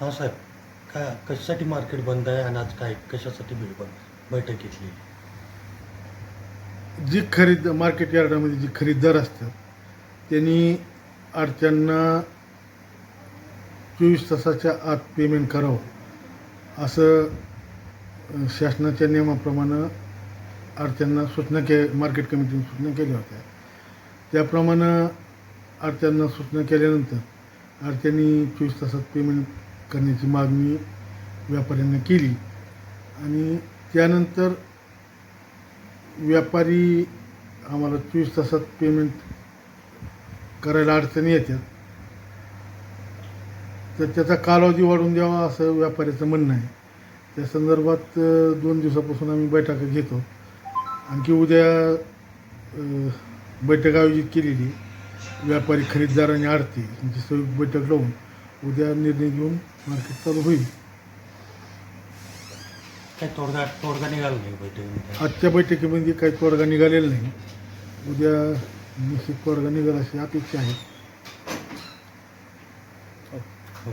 हा साहेब का कशासाठी मार्केट बंद आहे आणि आज काय कशासाठी भेट बंद? बैठक घेतली. जी खरेदी मार्केट यार्डामध्ये जी खरेदीदार असतात त्यांनी अडत्यांना चोवीस तासाच्या आत पेमेंट करावं. असं शासनाच्या नियमाप्रमाणे अडत्यांना सूचना के मार्केट कमिटीने सूचना केल्या होत्या. त्याप्रमाणे अडत्यांना सूचना केल्यानंतर अडत्यांनी चोवीस तासात पेमेंट करण्याची मागणी व्यापाऱ्यांना केली. आणि त्यानंतर व्यापारी आम्हाला चोवीस तासात पेमेंट करायला अडचणी येतात. तर त्याचा कालावधी वाढवून द्यावा असं व्यापाऱ्याचं म्हणणं आहे. त्या संदर्भात दोन दिवसापासून आम्ही बैठका घेतो. आणखी उद्या बैठक आयोजित केलेली व्यापारी खरेदीदार आणि आडती यांची संयुक्त बैठक लावून उद्या निर्णय घेऊन मार्केट चालू होईल. काय तोडगा तोडगा निघाला नाही बैठकीमध्ये आजच्या बैठकीमध्ये काही तोडगा निघालेला नाही. उद्या निश्चित तोडगा निघाला अशी अपेक्षा आहे. हो.